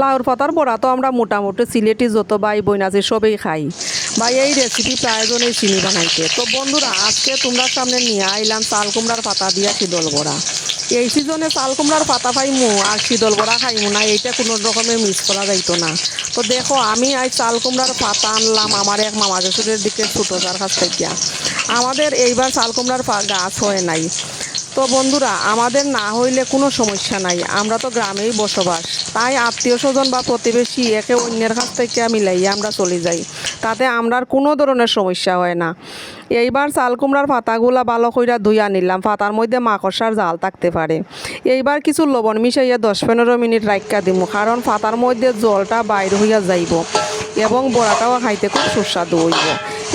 লাউর পাতার বড়া তো আমরা মোটামুটি সিলেটি যত ভাই বোন আছে সবেই খাই। ভাই, এই রেসিপি প্রায়জন এই চিনি বানাইতে তো বন্ধুরা, আজকে তোমরা সামনে নিয়ে আইলাম চাল কুমড়ার পাতা দিয়া শীতল বড়া। এই সিজনে চাল কুমড়ার পাতা পাইমু আর শীতল বড়া খাইমু না, এইটা কোনো রকমের মিস করা যাইতো না। তো দেখো, আমি আজ চাল কুমড়ার পাতা আনলাম আমার এক মামা শ্বশুরের দিকে ছোটো যার কাছ থেকে। আমাদের এইবার চাল কুমড়ার গাছ হয় নাই। তো বন্ধুরা, আমাদের না হইলে কোনো সমস্যা নাই। আমরা তো গ্রামেই বসবাস। তাই আত্মীয় স্বজন বা প্রতিবেশী একে অন্যের কাছ থেকে মিলাইয়ে আমরা চলে যাই। তাতে আমরার কোনো ধরনের সমস্যা হয় না। এইবার চাল কুমড়ার পাতাগুলা ভালো কইরা ধুইয়া নিলাম। পাতার মধ্যে মাকড়সার জাল থাকতে পারে। এইবার কিছু লবণ মিশাইয়া দশ পনেরো মিনিট রাখা দিব কারণ পাতার মধ্যে জলটা বাইর হইয়া যাইব এবং বড়াটাও খাইতে খুব সুস্বাদু হইব।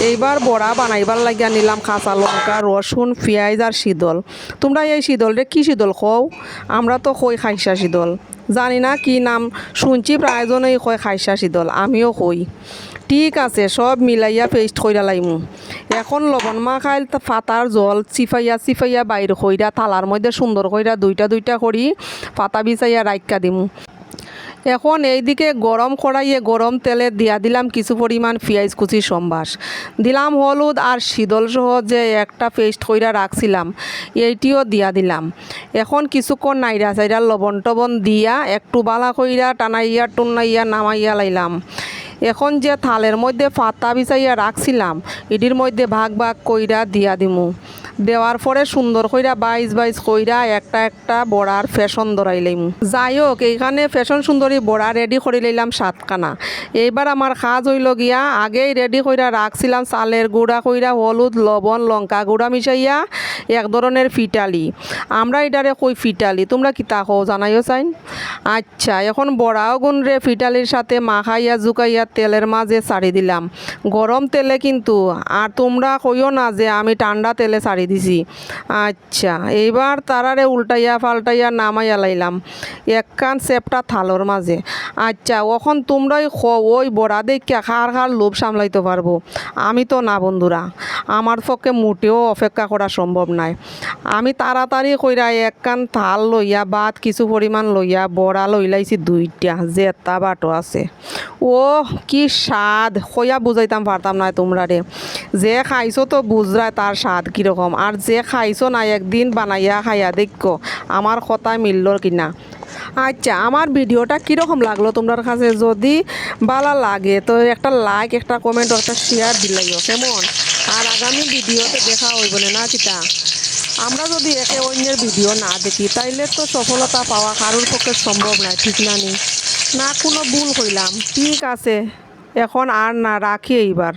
এইবার বড়া বানাইবার লাগিয়া নিলাম কাঁচা লঙ্কা, রসুন, পেঁয়াজ আর শীতল। তোমরা এই শীতলরে কি শীতল খও আমরা তো কই খাইসা শীতল। জানি না কি নাম শুনছি, প্রায়জনেই কয় খাইসা শীতল, আমিও কই। ঠিক আছে, সব মিলাইয়া পেস্ট কইরা লাইমু। এখন লবণ মাখাইল পাতার জল চিফাইয়া চিফাইয়া বাইর কইরা থালার মধ্যে সুন্দর কইরা দুইটা দুইটা করি, পাতা বিছাইয়া রাইকা দিমু। এখন এইদিকে গরম কড়াইয়ে গরম তেলে দিয়া দিলাম কিছু পরিমাণ পেঁয়াজ কুচি সম্বাস। দিলাম হলুদ আর শীতল সহ যে একটা পেস্ট কইরা রাখছিলাম, এইটিও দিয়া দিলাম। এখন কিছুক্ষণ নাইরা চাইরা লবণ টবণ দিয়া একটু বালা কইরা টানাইয়া টুনাইয়া নামাইয়া লাইলাম। এখন যে থালের মধ্যে পাতা বিছাইয়া রাখছিলাম, এটির মধ্যে ভাগ ভাগ কইরা দিয়া দিমু। দেওয়ার পরে সুন্দর কইরা বাইশ বাইশ কইরা একটা একটা বড়ার ফ্যাশন ধরাইলাম যাই হোক এইখানে ফ্যাশন সুন্দরী বড়া রেডি করে লইলাম সাতখানা। এইবার আমার কাজ হইল গিয়া, আগেই রেডি কইরা রাখছিলাম চালের গুঁড়া কইরা হলুদ, লবণ, লঙ্কা গুঁড়া মিশাইয়া এক ধরনের ফিটালি। আমরা এটারে কই ফিটালি? তোমরা কিতা কও জানাইও চাইন? আচ্ছা এখন বড়াও গুণ রে ফিটালির সাথে মাখাইয়া জুকাইয়া তেলের মাঝে ছাড়ি দিলাম। গরম তেলে কিন্তু, আর তোমরা কইও না যে আমি ঠান্ডা তেলে ছাড়ি দিছি। আচ্ছা এইবার তারারে উল্টাইয়া পাল্টাইয়া নামাইয়া লাইলাম। একখান সেপটা থালোর মাঝে। আচ্ছা এখন তোমরাই খ ওই বড়া দেখিয়া খার খার লোভ সামলাইতে পারব? আমি তো না, বন্ধুরা। আমার পক্ষে মোটেও অপেক্ষা করা সম্ভব নাই। আমি তাড়াতাড়ি কইরা একখান থাল লইয়া, বাদ কিছু পরিমাণ লইয়া, বড়া লইলাইছি দুইটা, জেতা বাটো আছে। ও কি স্বাদ! কইয়া বুঝাইতাম পারতাম না তোমরা রে যে খাইছো তো বুঝরা তার স্বাদ কীরকম। আর যে খাইছো না একদিন বানাইয়া খাইয়া দেখো, আমার কথা মিলল কিনা। আচ্ছা আমার ভিডিওটা কীরকম লাগল তোমার কাছে যদি ভালো লাগে, তো একটা লাইক একটা কমেন্ট একটা শেয়ার দিলাইও, কেমন? আর আগামী ভিডিওতে দেখা হইব না চিতা? আমরা যদি একে অন্যের ভিডিও না দেখি, তাইলে তো সফলতা পাওয়া কারোর পক্ষে সম্ভব নয় ঠিক না নি? না, কোনো ভুল কইলাম। ঠিক আছে, এখন আর না রাখি এইবার।